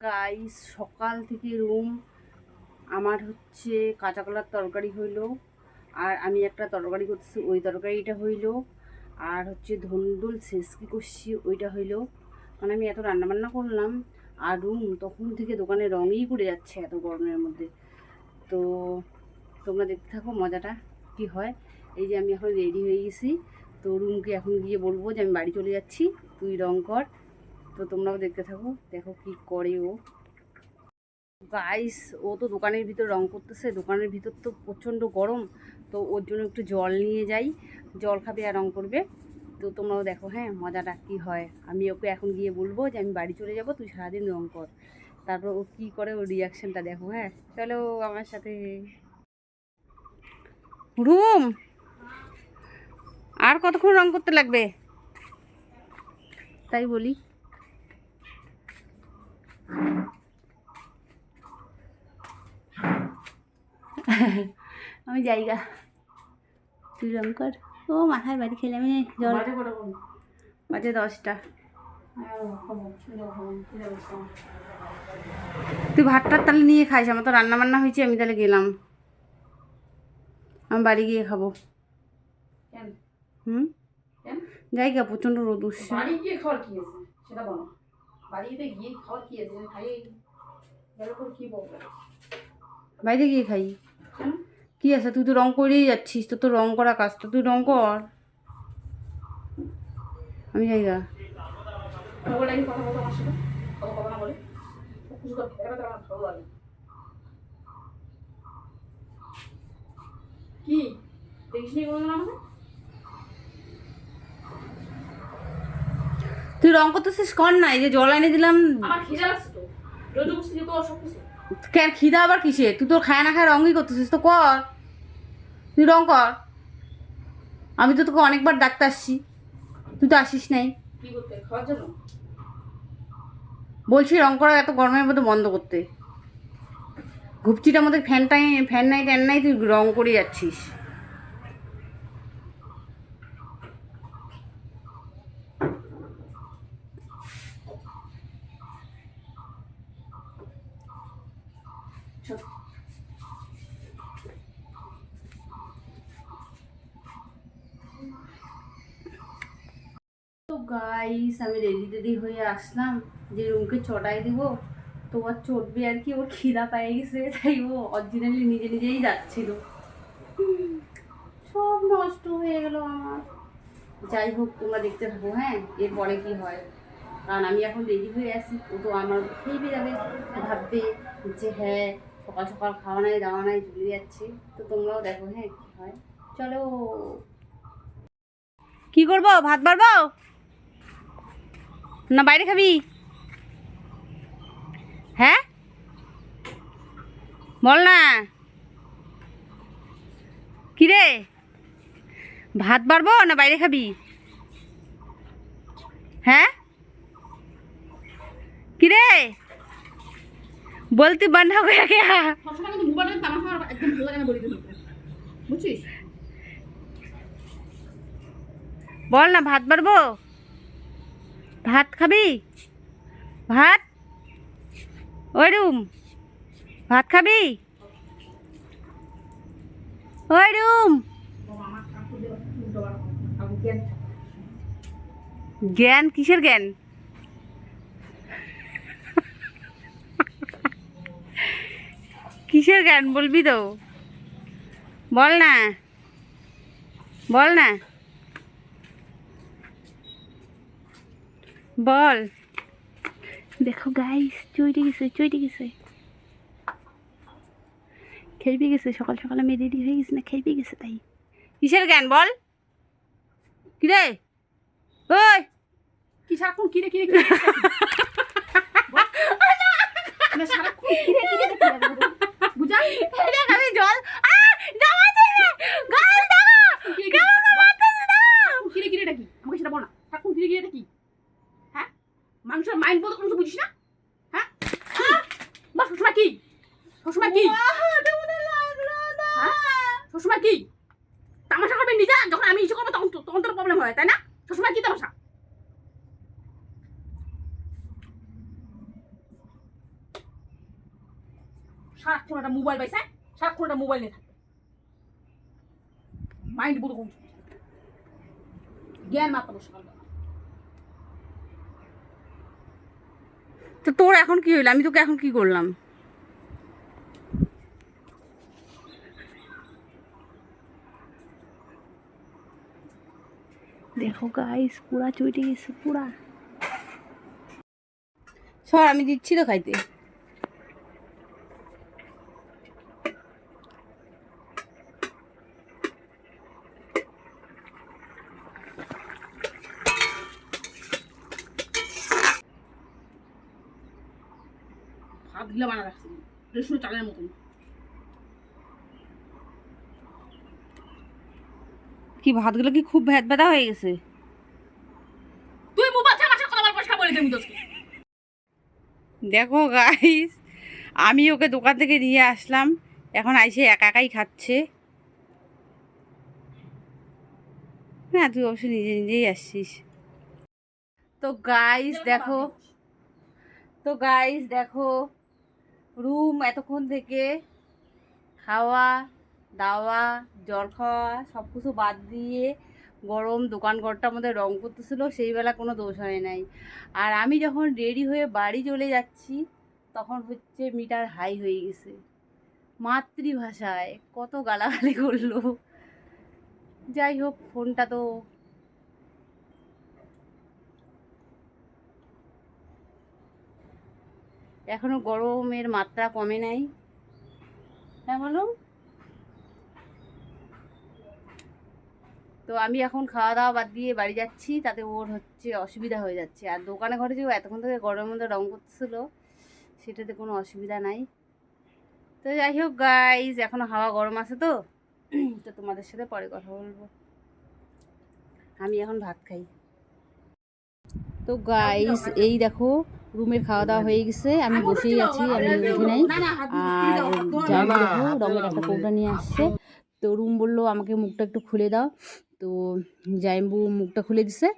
Guys সকাল থেকে room আমার হচ্ছে কাঁচা কলার তরকারি হইল, আর আমি একটা তরকারি করতেছি, ওই তরকারিটা হইল, আর হচ্ছে ধন্দুল শেষকি করছি ওইটা হইল। মানে আমি এত রান্নাবান্না করলাম, আর রুম তখন থেকে দোকানে রঙই করে যাচ্ছে এত গরমের মধ্যে। তো তোমরা দেখতে থাকো মজাটা, কি হয়। এই যে আমি এখন রেডি হয়ে গেছি, তো রুমকে এখন গিয়ে বলব যে আমি বাড়ি চলে যাচ্ছি, তুই রং কর। তো তোমরাও দেখতে থাকো, দেখো কি করে ও। গাইস ও তো দোকানের ভিতর রং করতেছে, দোকানের ভিতর তো প্রচণ্ড গরম, তো ওর জন্য একটু জল নিয়ে যাই। জল খাবে আর রং করবে। তো তোমরাও দেখো হ্যাঁ মজাটা কি হয়। আমি ওকে এখন গিয়ে বলব যে, আমি বাড়ি চলে যাব, তুই সারাদিন রং কর। তারপর ও কী করে ওর রিয়াকশানটা দেখো হ্যাঁ। চলো আমার সাথে। রুম! আর কতক্ষণ রং করতে লাগবে? তাই বলি। আমি জায়গা তুই রং কর। ও মাথায় বাড়ি খেলে আমি জল বাজে দশটা। তুই ভাতটা তাহলে নিয়ে খাইস আমার তো রান্না বান্না হয়েছে আমি তাহলে গেলাম। আমি বাড়ি গিয়ে খাব। হুম? কেন? জায়গা প্রচণ্ড রোদ উঠছে। বাড়ি গিয়ে খাওয়ার কি আছে? সেটা বলো। বাড়িতে গিয়ে খাওয়ার কি আছে? খাই গেল কি বলব? বাইরে গিয়ে খাই? কি আছে? তুই তো রং করেই যাচ্ছিস তোর তো রং করা কাজ তো তুই রং কর। আমি তো ভালো লাগে কি দেখিস নি কোনো আমাকে? তুই রং করতেছিস কর না এই যে জল এনে দিলাম। আমার খিদে লাগছে তো। রোজ বসে তো অসব কেন খিদা আবার কিসে? তুই তোর খায় না খায় রঙই করতেছিস তো কর। তুই রং কর। আমি তো তোকে অনেকবার ডাকতে আসছি। তুই তো আসিস নাই। বলছি রং করা এত গরমের মধ্যে বন্ধ করতে। ঘুপচিটার মধ্যে ফ্যানটাই ফ্যান নাই ট্যান নাই তুই রং করে যাচ্ছিস। তো গাইস আমি রেডি টেডি হয়ে আসলাম। যে রুমকে চটাই দিব, তো আর চটবে আর কি, ওর খিদা পেয়ে গেছে, তাই ও অরিজিনালি নিজে নিজেই যাচ্ছিল। সব নষ্ট হয়ে গেল আমার। যাই হোক, তোমরা দেখতে থাকো হ্যাঁ? এরপরে কি হয়? কারণ আমি এখন রেডি হয়ে আসি ও তো আমার খেয়ে যাবে ভাববে যে হ্যাঁ সকাল সকাল খাওয়া নাই, দাওয়া নাই, চলে যাচ্ছে। তো তোমরাও দেখো হ্যাঁ কি হয়। চলো। কি করব? ভাত বাড়বো? না, বাইরে খাবি? হ্যাঁ? বল না। কিরে ভাত বাড়বো না বাইরে খাবি? হ্যাঁ? কিরে বলতি বন্ধ করে কে সবসময় কিন্তু মোবাইলে তামাশা আমার একদম ভালো লাগে না বলি না ভাত বাড়বো? ভাত খাবি? ভাত? ওই রুম। ভাত খাবি? ওই রুম। জ্ঞান কিসের জ্ঞান? কিসের জ্ঞান বলবি তো বল না বল না বল দেখো গাইস চইটে গেছে চইটে গেছে খেলবি গেছে সকাল সকালে আমি রেডি হয়ে গেছি না খেলবি গেছে তাই কিসের জ্ঞান বল কিরে ওই কি সারাক্ষণ কিরে কিরে কিরে সারাক্ষণ কিরে কিরে খালি জল। আ জামা ছেড়ে গাল দাও গাল দাও কিরে কিরে ডাকি আমাকে সেটা বল না। সারাক্ষণ কিরে কিরে ডাকি হ্যাঁ? মানুষের মাইন্ড বলতে কোনো কিছু বুঝিস না? হ্যাঁ? বা সবসময় কি? সবসময় কি? হ্যাঁ? সবসময় কি? তামাশা করবে নিজে যখন আমি ইচ্ছে করব তখন তখন তোর প্রবলেম হয় তাই না? সবসময় কি তামাশা? সারাক্ষণ একটা মোবাইল পাইছে সারাক্ষণ একটা মোবাইল নিয়ে থাকবে। মাইন্ড বুড়ো কম জ্ঞান মাত্র সকালবেলা। তো তোর এখন কি হইল? আমি তোকে এখন কি করলাম? দেখো গাইস পুরা চুইটে গেছে পুরা। সর আমি দিচ্ছি তো খাইতে। ভাত বানা রাখছি রেশমি চালের মতন। কি ভাতগুলো কি খুব ভেদ ভেদা হয়ে গেছে? তুই মোবাইল থেকে মাসে কথা বল বলে দেবি তোকে। দেখো গাইস আমি ওকে দোকান থেকে নিয়ে আসলাম। এখন আইসে একা একাই খাচ্ছে। না তুই অবশ্য নিজে নিজেই আসছিস। তো গাইস দেখো। তো গাইস দেখো। রুম এতক্ষণ থেকে খাওয়া, দাওয়া জল খাওয়া সব কিছু বাদ দিয়ে গরম দোকান ঘরটার মধ্যে রং করতেছিল, সেই বেলা কোনো দোষ হয় নাই। আর আমি যখন রেডি হয়ে বাড়ি চলে যাচ্ছি, তখন হচ্ছে মিটার হাই হয়ে গেছে। মাতৃভাষায় কত গালাগালি করল। যাই হোক, ফোনটা তো এখনও গরমের মাত্রা কমে নাই। হ্যাঁ বলো। তো আমি এখন খাওয়া দাওয়া বাদ দিয়ে বাড়ি যাচ্ছি, তাতে ওর হচ্ছে অসুবিধা হয়ে যাচ্ছে। আর দোকানে ঘরে যে এতক্ষণ থেকে গরমের মধ্যে রং করতেছিল, সেটাতে কোনো অসুবিধা নাই। তো যাই হোক গাইজ এখনও হাওয়া গরম আছে তো। তো তোমাদের সাথে পরে কথা বলব। আমি এখন ভাত খাই। তো গাইস এই দেখো রুমের খাওয়া দাওয়া হয়ে গেছে, আমি বসেই আছি, আমি উঠি নাই। আর দেখো রঙের একটা কৌটা নিয়ে আসছে। তো রুম বলল, আমাকে মুখটা একটু খুলে দাও। তো জাইম্বু মুখটা খুলে দিছে।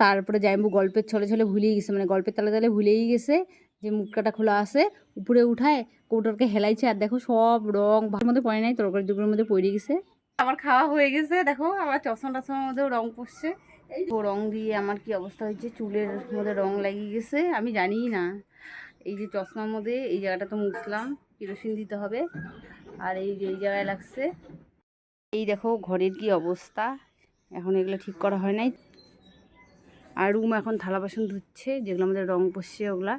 তারপরে জাইম্বু গল্পের ছলে ছলে ভুলেই গেছে মানে গল্পের তালে তালে ভুলেই গেছে যে মুখটা খোলা আছে। উপরে উঠায়, কৌটাকে হেলাইছে, আর দেখো সব রং ভালোর মধ্যে পড়ে নাই তরকারি দুপুরের মধ্যে পড়ে গেছে। আমার খাওয়া হয়ে গেছে, দেখো, আমার চশমা টশমার মধ্যেও রং পড়ছে। তো রং দিয়ে আমার কি অবস্থা হয়েছে? চুলের মধ্যে রং লাগিয়ে গেছে, আমি জানিই না। এই যে চশমার মধ্যে, এই জায়গাটা তো মুছলাম, কেরোসিন দিতে হবে, আর এই যে এই জায়গায় লাগছে। এই দেখো, ঘরের কি অবস্থা? এখন এগুলো ঠিক করা হয় নাই। আর রুম এখন থালা বাসন ধুচ্ছে, যেগুলো আমাদের রং পড়ছে ওগুলা।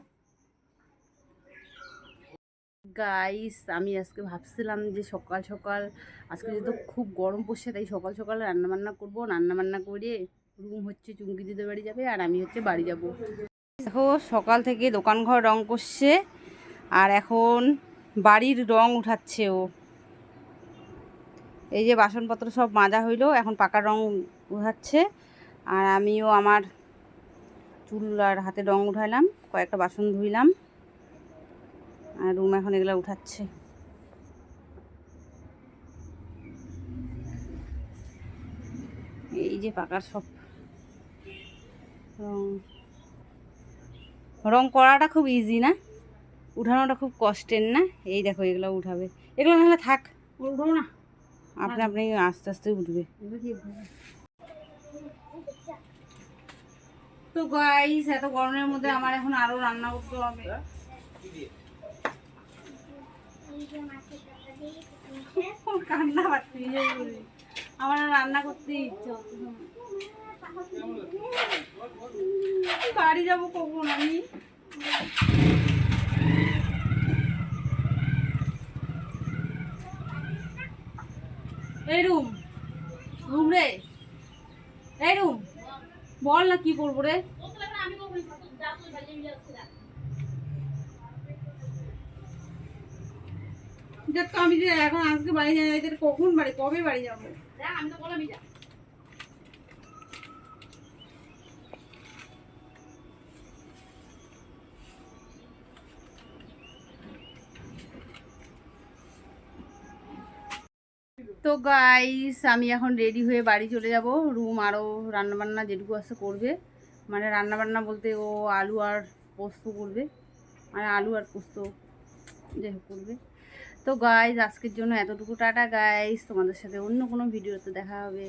গাইস আমি আজকে ভাবছিলাম যে সকাল সকাল, আজকে যেহেতু খুব গরম পড়ছে, তাই সকাল সকাল রান্নাবান্না করব। রান্নাবান্না করে রুম হচ্ছে, চুমকি দিতে বাড়ি যাবে আর আমি হচ্ছে বাড়ি যাব। দেখো, সকাল থেকে দোকান ঘর রং করছে আর এখন বাড়ির রং উঠাচ্ছে ও। এই যে বাসনপত্র সব মাজা হইল, এখন পাকা রং উঠাচ্ছে আর আমিও আমার চুল আর হাতে রং উঠাইলাম, কয়েকটা বাসন ধুইলাম আর রুম এখন এগুলো উঠাচ্ছে। এই যে পাকার সব। রং। রং করাটা খুব ইজি না? উঠানোটা খুব কষ্টের না? এই দেখো এগুলো উঠাবে। এগুলো নাহলে থাক। উঠবো না? আপনি আপনি আস্তে আস্তে উঠবে। তো গাইস এত গরমের মধ্যে আমার এখন আরও রান্না করতে হবে। কান্না পাচ্ছি। আমার রান্না করতে ইচ্ছে। বাড়ি যাব কখন, আমি? এই রুম রুম রে। এই রুম, বল না কি করব রে। আমি যে এখন আজকে বাড়ি যাই কখন বাড়ি, কবে বাড়ি যাব? আমি তো বললামই তো গাইস আমি এখন রেডি হয়ে বাড়ি চলে যাব। রুম আরও রান্নাবান্না যেটুকু আছে করবে। মানে রান্নাবান্না বলতে ও আলু আর পোস্ত করবে। মানে আলু আর পোস্ত যাই করবে। তো গাইস আজকের জন্য এতটুকু, টাটা গাইস তোমাদের সাথে অন্য কোনো ভিডিওতে দেখা হবে।